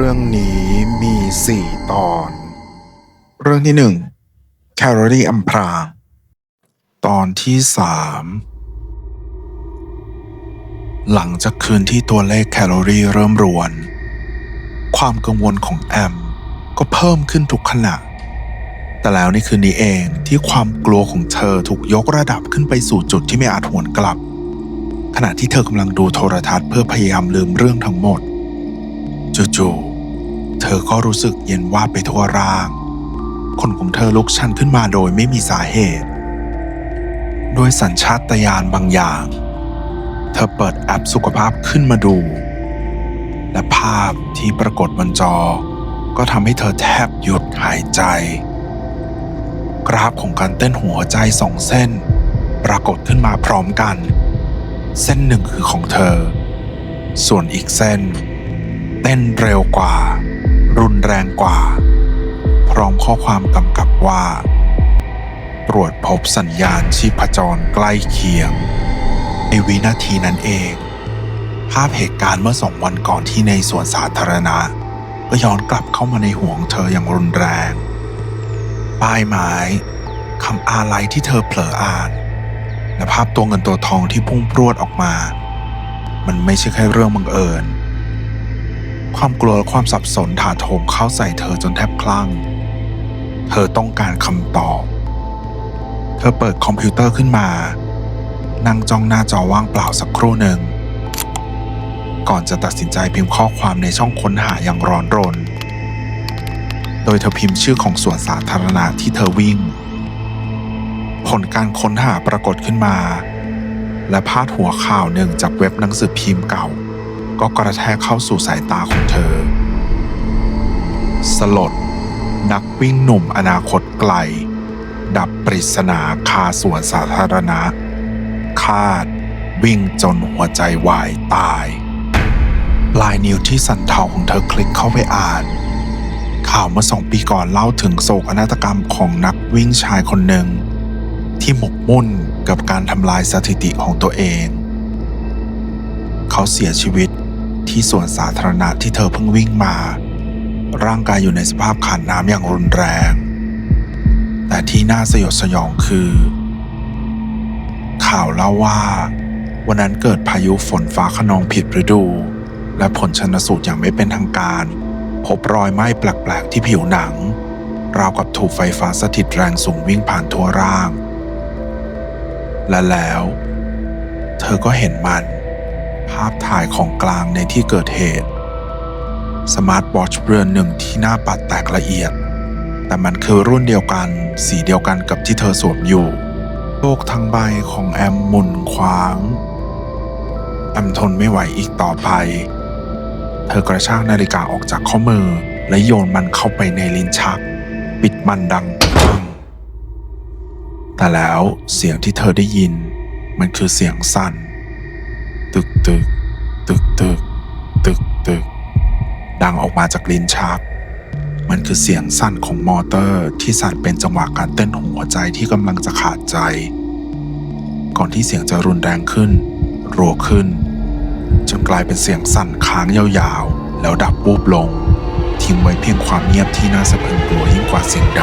เรื่องนี้มีสี่ตอน เรื่องที่หนึ่งแคลอรี่อัมพราง ตอนที่สามหลังจากคืนที่ตัวเลขแคลอรี่เริ่มรวน ความกังวลของแอมก็เพิ่มขึ้นทุกขณะ แต่แล้วในคืนนี้เองที่ความกลัวของเธอถูกยกระดับขึ้นไปสู่จุดที่ไม่อาจหวนกลับ ขณะที่เธอกำลังดูโทรทัศน์เพื่อพยายามลืมเรื่องทั้งหมดจู่ เธอก็รู้สึกเย็นวาบไปทั่วร่าง คนของเธอลุกชันขึ้นมาโดยไม่มีสาเหตุ ด้วยสัญชาตญาณบางอย่าง เธอเปิดแอปสุขภาพขึ้นมาดู และภาพที่ปรากฏบนจอ ก็ทำให้เธอแทบหยุดหายใจ กราฟของการเต้นหัวใจสองเส้น ปรากฏขึ้นมาพร้อมกัน เส้นหนึ่งคือของเธอ ส่วนอีกเส้นเต้นเร็วกว่า รุนแรงกว่า พร้อมข้อความกำกับว่า ตรวจพบสัญญาณชีพจรใกล้เคียง ในวินาทีนั้นเอง ภาพเหตุการณ์เมื่อสองวันก่อนที่ในสวนสาธารณะ ก็ย้อนกลับเข้ามาในหัวของเธออย่างรุนแรง ป้ายไม้คำอาลัยที่เธอเผลออ่าน และภาพตัวเงินตัวทองที่พุ่งพรวดออกมา มันไม่ใช่แค่เรื่องบังเอิญ ความกลัวและความสับสนถาโถมเข้าใส่เธอจนแทบคลั่ง เธอต้องการคำตอบ เธอเปิดคอมพิวเตอร์ขึ้นมา นั่งจ้องหน้าจอว่างเปล่าสักครู่หนึ่ง ก่อนจะตัดสินใจพิมพ์ข้อความในช่องค้นหาอย่างร้อนรน โดยเธอพิมพ์ชื่อของสวนสาธารณะที่เธอวิ่ง ผลการค้นหาปรากฏขึ้นมา และพาดหัวข่าวหนึ่งจากเว็บหนังสือพิมพ์เก่า ก็กระแทกเข้าสู่สายตาของเธอ สลด นักวิ่งหนุ่มอนาคตไกล ดับปริศนาคาสวนสาธารณะ คาด วิ่งจนหัวใจวายตาย ลายนิ้วที่สันเทาของเธอคลิกเข้าไปอ่านข่าวเมื่อสองปีก่อนเล่าถึงโศกนาฏกรรมของนักวิ่งชายคนหนึ่ง ที่หมกมุ่นกับการทำลายสถิติของตัวเอง เขาเสียชีวิต ที่สวนสาธารณะที่เธอเพิ่งวิ่งมา ร่างกายอยู่ในสภาพขาดน้ำอย่างรุนแรง แต่ที่น่าสยดสยองคือ ข่าวเล่าว่า วันนั้นเกิดพายุฝนฟ้าขนองผิดฤดู และผลชนสูตรอย่างไม่เป็นทางการ พบรอยไหม้แปลกๆที่ผิวหนัง ราวกับถูกไฟฟ้าสถิตแรงสูงวิ่งผ่านทั่วร่าง และแล้ว เธอก็เห็นมัน ภาพถ่ายของกลางในที่เกิดเหตุ สมาร์ทวอชเรือนหนึ่งที่หน้าปัดแตกละเอียด แต่มันคือรุ่นเดียวกัน สีเดียวกันกับที่เธอสวมอยู่ โลกทั้งใบของแอมมุนคว้าง แอมทนไม่ไหวอีกต่อไป เธอกระชากนาฬิกาออกจากข้อมือ และโยนมันเข้าไปในลิ้นชัก ปิดมันดังปังแต่แล้วเสียงที่เธอได้ยิน มันคือเสียงสั่น ตึกตึกตึกตึกตึกตึกดังออกมาจากลิ้นชัก มันคือเสียงสั่นของมอเตอร์ที่สั่นเป็นจังหวะการเต้นของหัวใจที่กำลังจะขาดใจ ก่อนที่เสียงจะรุนแรงขึ้น รัวขึ้น จนกลายเป็นเสียงสั่นค้างยาวๆ แล้วดับวูบลง ทิ้งไว้เพียงความเงียบที่น่าสะพรึงกลัวยิ่งกว่าสิ่งใด